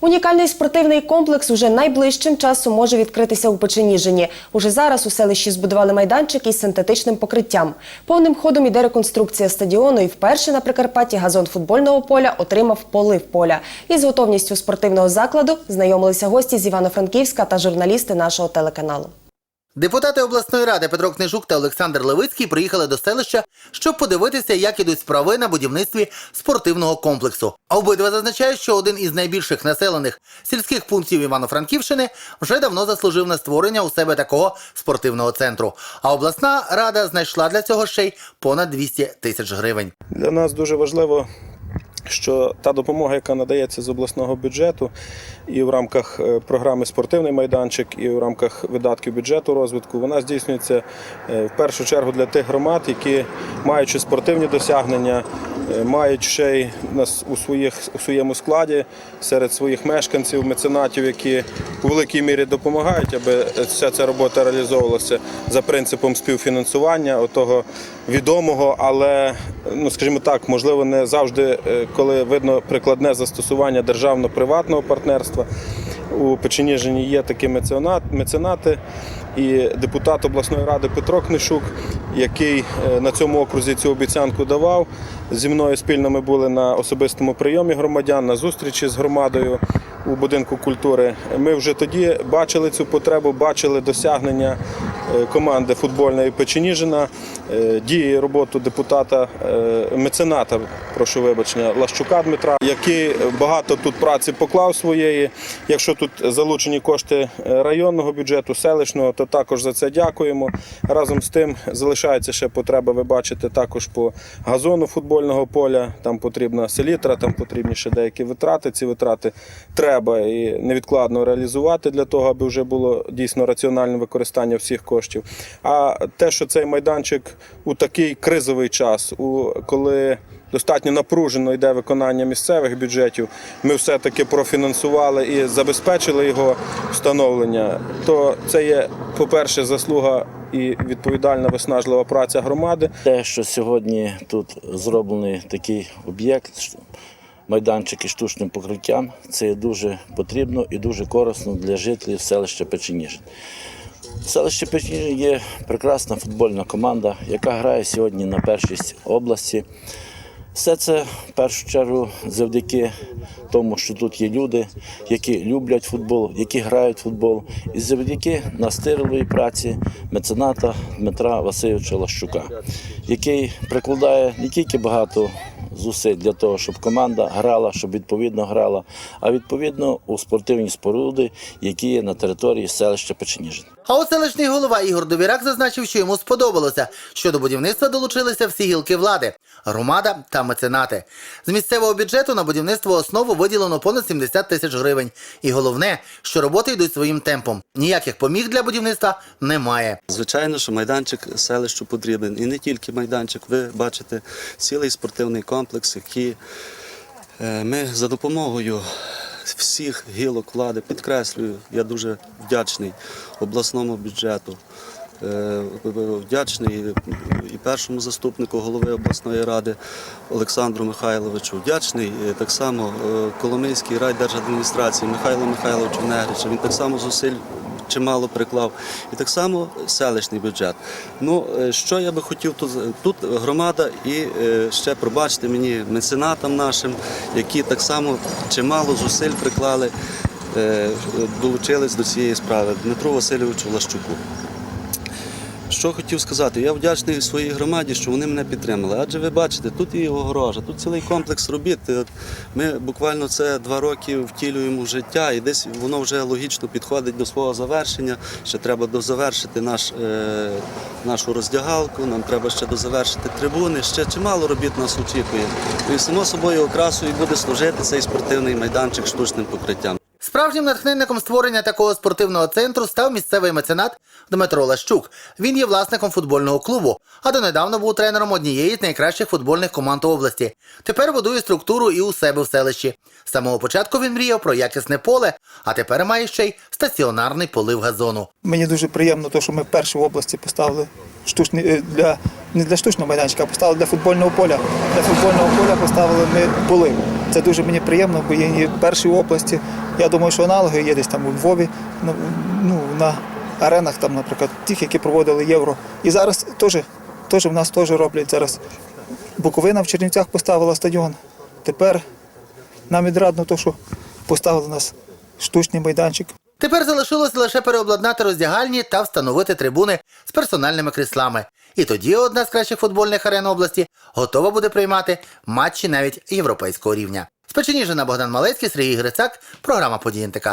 Унікальний спортивний комплекс уже найближчим часом може відкритися у Печеніжині. Уже зараз у селищі збудували майданчик із синтетичним покриттям. Повним ходом іде реконструкція стадіону і вперше на Прикарпатті газон футбольного поля отримав полив поля. Із готовністю спортивного закладу знайомилися гості з Івано-Франківська та журналісти нашого телеканалу. Депутати обласної ради Петро Книжук та Олександр Левицький приїхали до селища, щоб подивитися, як ідуть справи на будівництві спортивного комплексу. Обидва зазначають, що один із найбільших населених сільських пунктів Івано-Франківщини вже давно заслужив на створення у себе такого спортивного центру. А обласна рада знайшла для цього ще й понад 200 тисяч гривень. Для нас дуже важливо, що та допомога, яка надається з обласного бюджету, і в рамках е, програми Спортивний майданчик, і в рамках видатків бюджету розвитку, вона здійснюється е, в першу чергу для тих громад, які маючи спортивні досягнення, мають ще й у своїх у своєму складі серед своїх мешканців, меценатів, які у великій мірі допомагають, аби вся ця робота реалізовувалася за принципом співфінансування, отого відомого, але ну скажімо так, можливо, не завжди, е, коли видно прикладне застосування державно-приватного партнерства. У Печеніжині є такі меценат- меценати. І депутат обласної ради Петро Книшук, який е, на цьому окрузі цю обіцянку давав. Зі мною спільно ми були на особистому прийомі громадян, на зустрічі з громадою у будинку культури. Ми вже тоді бачили цю потребу, бачили досягнення е, команди футбольної Печеніжина, е, дії роботу депутата е, мецената, прошу вибачення, Лащука Дмитра, який багато тут праці поклав своєї. Якщо тут залучені кошти районного бюджету, селищного, то також за це дякуємо. Разом з тим залишається ще потреба, ви бачите, також по газону футбольного поля. Там потрібна селітра, там потрібні ще деякі витрати. Ці витрати треба і невідкладно реалізувати для того, аби вже було дійсно раціональне використання всіх коштів. А те, що цей майданчик у такий кризовий час, у коли достатньо напружено йде виконання місцевих бюджетів, ми все-таки профінансували і забезпечили його встановлення, то це є, по-перше, заслуга і відповідальна виснажлива праця громади. Те, що сьогодні тут зроблений такий об'єкт, ш- майданчик із штучним покриттям, це дуже потрібно і дуже корисно для жителів селища Печеніжин. Селище Печеніжин є прекрасна футбольна команда, яка грає сьогодні на першість області. Все це в першу чергу завдяки тому, що тут є люди, які люблять футбол, які грають футбол, і завдяки настирливій праці мецената Дмитра Васильовича Лащука, який прикладає не тільки багато зусиль для того, щоб команда грала, щоб відповідно грала, а відповідно у спортивні споруди, які є на території селища Печеніжин. А от селищний голова Ігор Довірак зазначив, що йому сподобалося, що до будівництва долучилися всі гілки влади, громада та меценати. З місцевого бюджету на будівництво основу виділено понад 70 тисяч гривень. І головне, що роботи йдуть своїм темпом. Ніяких поміг для будівництва немає. Звичайно, що майданчик селищу потрібен. І не тільки майданчик, ви бачите цілий спортивний комплекс, який е, ми за допомогою всіх гілок влади, підкреслюю, я дуже вдячний обласному бюджету. е, Вдячний і першому заступнику голови обласної ради Олександру Михайловичу. Вдячний е, так само Коломийській райдержадміністрації Михайлу Михайловичу Негричу. Він так само зусиль чимало приклав. І так само селищний бюджет. Ну, е, що я би хотів тут, тут громада і е, ще пробачте мені меценатам нашим, які так само чимало зусиль приклали, е, долучились до цієї справи Дмитру Васильовичу Лащуку. Що хотів сказати, я вдячний своїй громаді, що вони мене підтримали. Адже ви бачите, тут і огорожа, тут цілий комплекс робіт. Ми буквально це два роки втілюємо в життя, і десь воно вже логічно підходить до свого завершення. Ще треба дозавершити наш, е, нашу роздягалку, нам треба ще дозавершити трибуни. Ще чимало робіт нас очікує. І само собою окрасою буде служити цей спортивний майданчик штучним покриттям. Справжнім натхненником створення такого спортивного центру став місцевий меценат Дмитро Лащук. Він є власником футбольного клубу, а донедавна був тренером однієї з найкращих футбольних команд області. Тепер будує структуру і у себе в селищі. З самого початку він мріяв про якісне поле, а тепер має ще й стаціонарний полив газону. Мені дуже приємно, те, що ми вперше в області поставили штучний е, для не для штучного майданчика, а поставили для футбольного поля. Для футбольного поля поставили ми полив. Це дуже мені приємно, бо є перші в області Я думаю, що аналоги є десь там у Львові, на, ну, на аренах, там, наприклад, тих, які проводили євро. І зараз теж, теж в нас теж роблять зараз. Буковина в Чернівцях поставила стадіон. Тепер нам відрадно, то, що поставили нас штучний майданчик. Тепер залишилось лише переобладнати роздягальні та встановити трибуни з персональними кріслами. І тоді одна з кращих футбольних арен області готова буде приймати матчі навіть європейського рівня. З Печеніжина Богдан Малецький, Сергій Грицак, програма «Події НТК».